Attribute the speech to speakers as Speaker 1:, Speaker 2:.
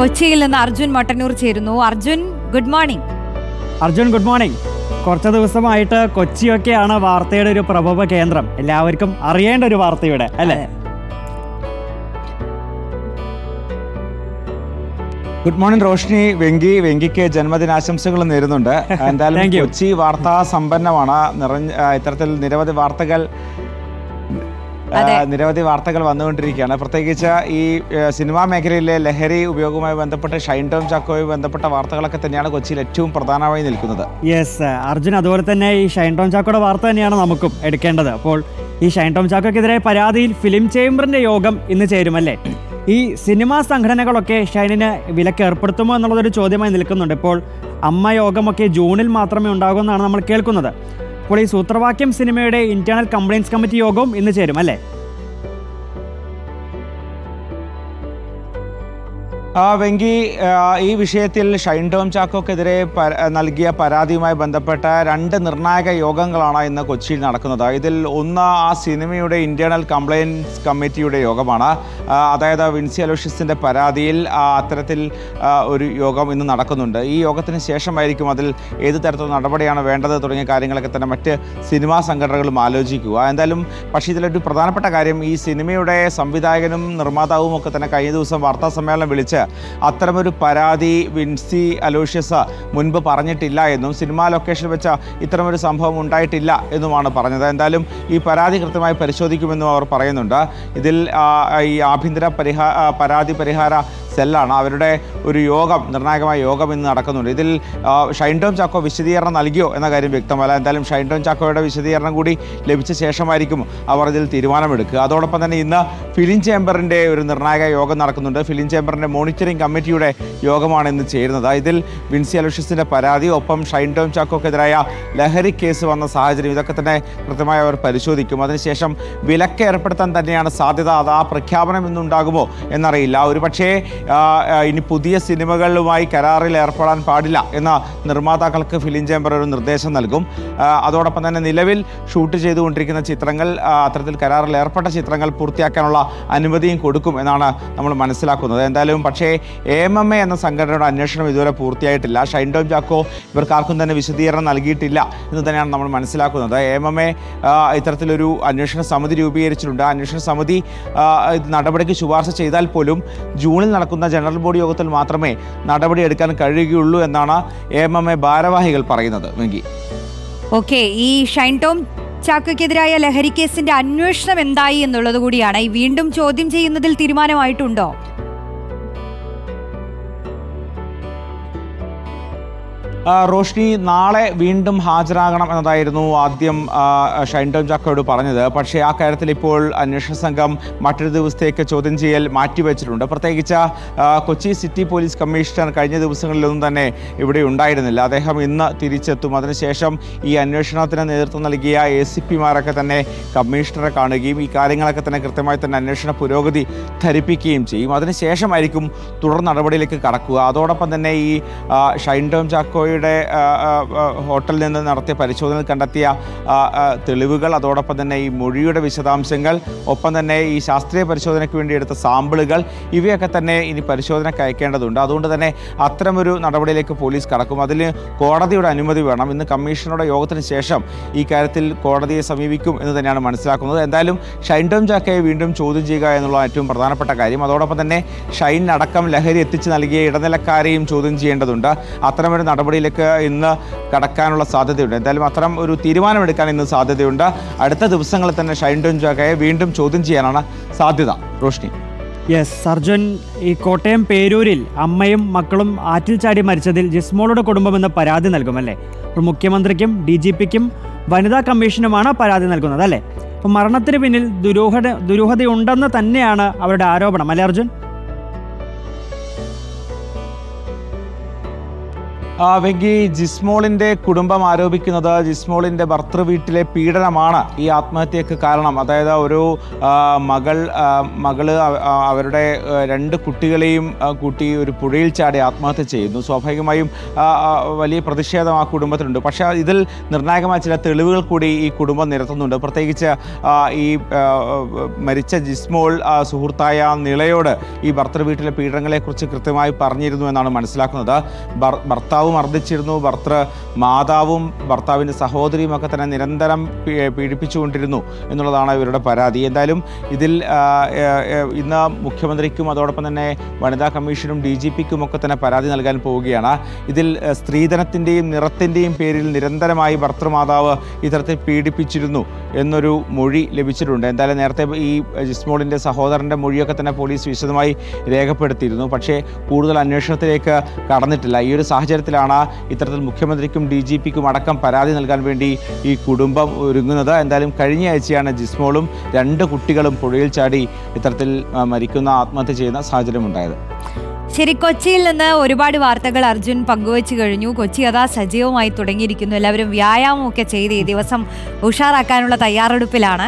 Speaker 1: കൊച്ചിയിൽ നിന്ന് അർജുൻ മട്ടന്നൂർ ചേരുന്നു. Arjun good morning
Speaker 2: Arjun good morning കുറച്ച് ദിവസമായിട്ട് കൊച്ചിയൊക്കെയാണ് വാർത്തയുടെ ഒരു പ്രഭവ കേന്ദ്രം. എല്ലാവർക്കും അറിയേണ്ട ഒരു വാർത്തയുടെ അല്ലേ?
Speaker 3: ഗുഡ് മോർണിംഗ് റോഷിനി വെങ്കി വെങ്കിക്ക് ജന്മദിനാശംസകൾ നേരുന്നുണ്ട്. എന്തായാലും
Speaker 2: Thank
Speaker 3: കൊച്ചി വാർത്താ സമ്പന്നമാണ്. നിറഞ്ഞ ഇത്തരത്തിൽ നിരവധി വാർത്തകൾ. നിരവധി വാർത്തകൾ വന്നുകൊണ്ടിരിക്കുകയാണ്. പ്രത്യേകിച്ച് ഈ സിനിമാ മേഖലയിലെ ലഹരി ഉപയോഗവുമായി ബന്ധപ്പെട്ട് ഷൈൻ ടോം ചാക്കോയുമായി ബന്ധപ്പെട്ട വാർത്തകളൊക്കെ തന്നെയാണ് കൊച്ചിയിൽ ഏറ്റവും പ്രധാനമായി നിൽക്കുന്നത്.
Speaker 2: യെസ് അർജുൻ അതുപോലെ തന്നെ ഈ ഷൈൻ ടോം ചാക്കോയുടെ വാർത്ത തന്നെയാണ് നമുക്കും എടുക്കേണ്ടത്. അപ്പോൾ ഈ ഷൈൻ ടോം ചാക്കോക്കെതിരെ പരാതിയിൽ ഫിലിം ചേംബറിന്റെ യോഗം ഇന്ന് ചേരുമല്ലേ? ഈ സിനിമാ സംഘടനകളൊക്കെ ഷൈനിന് വിലക്ക് ഏർപ്പെടുത്തുമോ എന്നുള്ളതൊരു ചോദ്യമായി നിൽക്കുന്നുണ്ട്. ഇപ്പോൾ അമ്മ യോഗമൊക്കെ ജൂണിൽ മാത്രമേ ഉണ്ടാകുമെന്നാണ് നമ്മൾ കേൾക്കുന്നത്. അപ്പോൾ ഈ സൂത്രവാക്യം സിനിമയുടെ ഇന്റേണൽ കംപ്ലയിൻസ് കമ്മിറ്റി യോഗവും ഇന്ന് ചേരും അല്ലേ?
Speaker 3: വെങ്കി ഈ വിഷയത്തിൽ ഷൈൻ ടോം ചാക്കോക്കെതിരെ നൽകിയ പരാതിയുമായി ബന്ധപ്പെട്ട രണ്ട് നിർണായക യോഗങ്ങളാണ് ഇന്ന് കൊച്ചിയിൽ നടക്കുന്നത്. ഇതിൽ ഒന്ന് ആ സിനിമയുടെ ഇന്റേണൽ കംപ്ലയിൻസ് കമ്മിറ്റിയുടെ യോഗമാണ്. അതായത് വിൻസി അലോഷ്യസിന്റെ പരാതിയിൽ അത്തരത്തിൽ ഒരു യോഗം ഇന്ന് നടക്കുന്നുണ്ട്. ഈ യോഗത്തിന് ശേഷമായിരിക്കും അതിൽ ഏത് തരത്തിലുള്ള നടപടിയാണ് വേണ്ടത് തുടങ്ങിയ കാര്യങ്ങളൊക്കെ തന്നെ മറ്റ് സിനിമാ സംഘടനകളും ആലോചിക്കുക. എന്തായാലും പക്ഷേ ഇതിലൊരു പ്രധാനപ്പെട്ട കാര്യം ഈ സിനിമയുടെ സംവിധായകനും നിർമ്മാതാവും ഒക്കെ തന്നെ കഴിഞ്ഞ ദിവസം വാർത്താ സമ്മേളനം വിളിച്ച് അത്തരമൊരു പരാതി വിൻസി അലോഷ്യസ് മുൻപ് പറഞ്ഞിട്ടില്ല എന്നും സിനിമാ ലൊക്കേഷൻ വെച്ച ഇത്തരമൊരു സംഭവം ഉണ്ടായിട്ടില്ല എന്നുമാണ് പറഞ്ഞത്. എന്തായാലും ഈ പരാതി കൃത്യമായി പരിശോധിക്കുമെന്നും അവർ പറയുന്നുണ്ട്. ഇതിൽ ഈ ആഭ്യന്തര പരിഹാ പരാതി പരിഹാര സെല്ലാണ്. അവരുടെ ഒരു യോഗം നിർണായകമായ യോഗം ഇന്ന് നടക്കുന്നുണ്ട്. ഇതിൽ ഷൈൻ ടോം ചാക്കോ വിശദീകരണം നൽകിയോ എന്ന കാര്യം വ്യക്തമല്ല. എന്തായാലും ഷൈൻ ടോം ചാക്കോയുടെ വിശദീകരണം കൂടി ലഭിച്ച ശേഷമായിരിക്കും അവർ ഇതിൽ തീരുമാനമെടുക്കുക. അതോടൊപ്പം തന്നെ ഇന്ന് ഫിലിം ചേംബറിന്റെ ഒരു നിർണായക യോഗം നടക്കുന്നുണ്ട്. ഫിലിം ചേംബറിന്റെ മോണിറ്ററിംഗ് കമ്മിറ്റിയുടെ യോഗമാണ് ഇന്ന് ചേരുന്നത്. ഇതിൽ വിൻസി അലോഷ്യസിന്റെ പരാതി ഒപ്പം ഷൈൻ ടോം ചാക്കോക്കെതിരായ ലഹരി കേസ് വന്ന സാഹചര്യം ഇതൊക്കെ തന്നെ കൃത്യമായി അവർ പരിശോധിക്കും. അതിനുശേഷം വിലക്ക് ഏർപ്പെടുത്താൻ തന്നെയാണ് സാധ്യത. അത് ആ പ്രഖ്യാപനം ഇന്നുണ്ടാകുമോ എന്നറിയില്ല. ഒരു പക്ഷേ ഇനി പുതിയ സിനിമകളുമായി കരാറിൽ ഏർപ്പെടാൻ പാടില്ല എന്ന നിർമ്മാതാക്കൾക്ക് ഫിലിം ചേംബർ ഒരു നിർദ്ദേശം നൽകും. അതോടൊപ്പം തന്നെ നിലവിൽ ഷൂട്ട് ചെയ്തുകൊണ്ടിരിക്കുന്ന ചിത്രങ്ങൾ അത്തരത്തിൽ കരാറിൽ ഏർപ്പെട്ട ചിത്രങ്ങൾ പൂർത്തിയാക്കാനുള്ള അനുമതിയും കൊടുക്കും എന്നാണ് നമ്മൾ മനസ്സിലാക്കുന്നത്. എന്തായാലും പക്ഷേ എ എം എം എ എന്ന സംഘടനയുടെ അന്വേഷണം ഇതുവരെ പൂർത്തിയായിട്ടില്ല. ഷൈൻ ടോം ചാക്കോ ഇവർക്കാർക്കും തന്നെ വിശദീകരണം നൽകിയിട്ടില്ല എന്ന് തന്നെയാണ് നമ്മൾ മനസ്സിലാക്കുന്നത്. എ എം എം എ ഇത്തരത്തിലൊരു അന്വേഷണ സമിതി രൂപീകരിച്ചിട്ടുണ്ട്. അന്വേഷണ സമിതി നടപടിക്ക് ശുപാർശ ചെയ്താൽ പോലും ജൂണിൽ നടക്കുന്ന ജനറൽ ബോഡി യോഗത്തിൽ മാത്രമേ നടപടി എടുക്കാൻ കഴിയുകയുള്ളൂ എന്നാണ് എ എം എം ഭാരവാഹികൾ പറയുന്നത്. വെങ്കി.
Speaker 1: ഓക്കെ ഈ ഷൈൻ ടോം ചാക്കയ്ക്കെതിരായ ലഹരി കേസിന്റെ അന്വേഷണം എന്തായി എന്നുള്ളത് കൂടിയാണ്. വീണ്ടും ചോദ്യം ചെയ്യുന്നതിൽ തീരുമാനമായിട്ടുണ്ടോ?
Speaker 3: റോഷ്നി നാളെ വീണ്ടും ഹാജരാകണം എന്നതായിരുന്നു ആദ്യം ഷൈൻ ടോം ചാക്കോയോട് പറഞ്ഞത്. പക്ഷേ ആ കാര്യത്തിൽ ഇപ്പോൾ അന്വേഷണ സംഘം മറ്റൊരു ദിവസത്തേക്ക് ചോദ്യം ചെയ്യൽ മാറ്റിവെച്ചിട്ടുണ്ട്. പ്രത്യേകിച്ച് കൊച്ചി സിറ്റി പോലീസ് കമ്മീഷണർ കഴിഞ്ഞ ദിവസങ്ങളിലൊന്നും തന്നെ ഇവിടെ ഉണ്ടായിരുന്നില്ല. അദ്ദേഹം ഇന്ന് തിരിച്ചെത്തും. അതിനുശേഷം ഈ അന്വേഷണത്തിന് നേതൃത്വം നൽകിയ എ സി പിമാരൊക്കെ തന്നെ കമ്മീഷണറെ കാണുകയും ഈ കാര്യങ്ങളൊക്കെ തന്നെ കൃത്യമായി തന്നെ അന്വേഷണ പുരോഗതി ധരിപ്പിക്കുകയും ചെയ്യും. അതിനുശേഷമായിരിക്കും തുടർ നടപടിയിലേക്ക് കടക്കുക. അതോടൊപ്പം തന്നെ ഈ ഷൈൻ ടോം ചാക്കോയുടെ ആ, ഹോട്ടലിൽ നിന്ന് നടത്തിയ പരിശോധനയിൽ കണ്ടെത്തിയ തെളിവുകൾ അതോടൊപ്പം തന്നെ ഈ മൊഴിയുടെ വിശദാംശങ്ങൾ ഒപ്പം തന്നെ ഈ ശാസ്ത്രീയ പരിശോധനയ്ക്ക് വേണ്ടി എടുത്ത സാമ്പിളുകൾ ഇവയൊക്കെ തന്നെ ഇനി പരിശോധനയ്ക്ക് അയക്കേണ്ടതുണ്ട്. അതുകൊണ്ട് തന്നെ അത്തരമൊരു നടപടിയിലേക്ക് പോലീസ് കടക്കും. അതിന് കോടതിയുടെ അനുമതി വേണം. ഇന്ന് കമ്മീഷണറുടെ യോഗത്തിന് ശേഷം ഈ കാര്യത്തിൽ കോടതിയെ സമീപിക്കും എന്ന് തന്നെയാണ് മനസ്സിലാക്കുന്നത്. എന്തായാലും ഷൈൻ ടോം ചാക്കയെ വീണ്ടും ചോദ്യം ചെയ്യുക എന്നുള്ള ഏറ്റവും പ്രധാനപ്പെട്ട കാര്യം. അതോടൊപ്പം തന്നെ ഷൈൻ അടക്കം ലഹരി എത്തിച്ച് നൽകിയ ഇടനിലക്കാരെയും ചോദ്യം ചെയ്യേണ്ടതുണ്ട്. അത്തരമൊരു നടപടിയിലേക്ക് ഇന്ന് കടക്കാനുള്ള സാധ്യതയുണ്ട്. എന്തായാലും അത്തരം ഒരു തീരുമാനമെടുക്കാൻ ഇന്ന് സാധ്യതയുണ്ട്. അടുത്ത ദിവസങ്ങളിൽ തന്നെ ഷൈൻ ടോം ജോഗയെ വീണ്ടും ചോദ്യം ചെയ്യാനാണ് സാധ്യത. റോഷ്നി.
Speaker 2: യെസ് സർജൻ ഈ കോട്ടയം പേരൂരിൽ അമ്മയും മക്കളും ആറ്റിൽ ചാടി മരിച്ചതിൽ ജിസ്മോളുടെ കുടുംബം എന്ന പരാതി നൽകുമല്ലേ അപ്പോൾ മുഖ്യമന്ത്രിക്കും ഡി ജി പിക്കും വനിതാ കമ്മീഷനുമാണ് പരാതി നൽകുന്നത് അല്ലേ? അപ്പോൾ മരണത്തിന് പിന്നിൽ ദുരൂഹത ദുരൂഹതയുണ്ടെന്ന് തന്നെയാണ് അവരുടെ ആരോപണം അല്ലേ അർജുൻ?
Speaker 3: വെങ്കി ജിസ്മോളിന്റെ കുടുംബം ആരോപിക്കുന്നത് ജിസ്മോളിന്റെ ഭർത്തൃ വീട്ടിലെ പീഡനമാണ് ഈ ആത്മഹത്യക്ക് കാരണം. അതായത് ഒരു മകൾ മകൾ അവരുടെ രണ്ട് കുട്ടികളെയും കൂട്ടി ഒരു പുഴയിൽ ചാടി ആത്മഹത്യ ചെയ്യുന്നു. സ്വാഭാവികമായും വലിയ പ്രതിഷേധം ആ കുടുംബത്തിനുണ്ട് പക്ഷേ ഇതിൽ നിർണായകമായ ചില തെളിവുകൾ കൂടി ഈ കുടുംബം നിരത്തുന്നുണ്ട്. പ്രത്യേകിച്ച് ഈ മരിച്ച ജിസ്മോൾ സുഹൃത്തായ നിളയോട് ഈ ഭർത്തൃ വീട്ടിലെ പീഡനങ്ങളെക്കുറിച്ച് കൃത്യമായി പറഞ്ഞിരുന്നു എന്നാണ് മനസ്സിലാക്കുന്നത്. ഭർ- ഭർത്താവ് മർദ്ദിച്ചിരുന്നു. ഭർത്തൃ മാതാവും ഭർത്താവിന്റെ സഹോദരിയും ഒക്കെ തന്നെ നിരന്തരം പീഡിപ്പിച്ചുകൊണ്ടിരുന്നു എന്നുള്ളതാണ് ഇവരുടെ പരാതി. എന്തായാലും ഇതിൽ ഇന്ന് മുഖ്യമന്ത്രിക്കും അതോടൊപ്പം തന്നെ വനിതാ കമ്മീഷനും ഡി ജി പിക്കും ഒക്കെ തന്നെ പരാതി നൽകാൻ പോവുകയാണ്. ഇതിൽ സ്ത്രീധനത്തിന്റെയും നിറത്തിന്റെയും പേരിൽ നിരന്തരമായി ഭർത്തൃമാതാവ് ഇത്തരത്തിൽ പീഡിപ്പിച്ചിരുന്നു എന്നൊരു മൊഴി ലഭിച്ചിട്ടുണ്ട്. എന്തായാലും നേരത്തെ ഈ ജിസ്മോളിന്റെ സഹോദരന്റെ മൊഴിയൊക്കെ തന്നെ പോലീസ് വിശദമായി രേഖപ്പെടുത്തിയിരുന്നു. പക്ഷേ കൂടുതൽ അന്വേഷണത്തിലേക്ക് കടന്നിട്ടില്ല. ഈ ഒരു സാഹചര്യത്തിലാണ് ഇത്തരത്തിൽ മുഖ്യമന്ത്രിക്കും ഡി ജി പിക്കും അടക്കം പരാതി നൽകാൻ വേണ്ടി ഈ കുടുംബം ഒരുങ്ങുന്നത്. എന്തായാലും കഴിഞ്ഞ ആഴ്ചയാണ് ജിസ്മോളും രണ്ട് കുട്ടികളും പുഴയിൽ ചാടി ഇത്തരത്തിൽ മരിക്കുന്ന ആത്മഹത്യ ചെയ്യുന്ന സാഹചര്യം ഉണ്ടായത്
Speaker 1: ശരി കൊച്ചിയിൽ നിന്ന് ഒരുപാട് വാർത്തകൾ അർജുൻ പങ്കുവച്ചു കഴിഞ്ഞു. കൊച്ചി അതാ സജീവമായി തുടങ്ങിയിരിക്കുന്നു. എല്ലാവരും വ്യായാമമൊക്കെ ചെയ്ത് ഈ ദിവസം ഉഷാറാക്കാനുള്ള തയ്യാറെടുപ്പിലാണ്.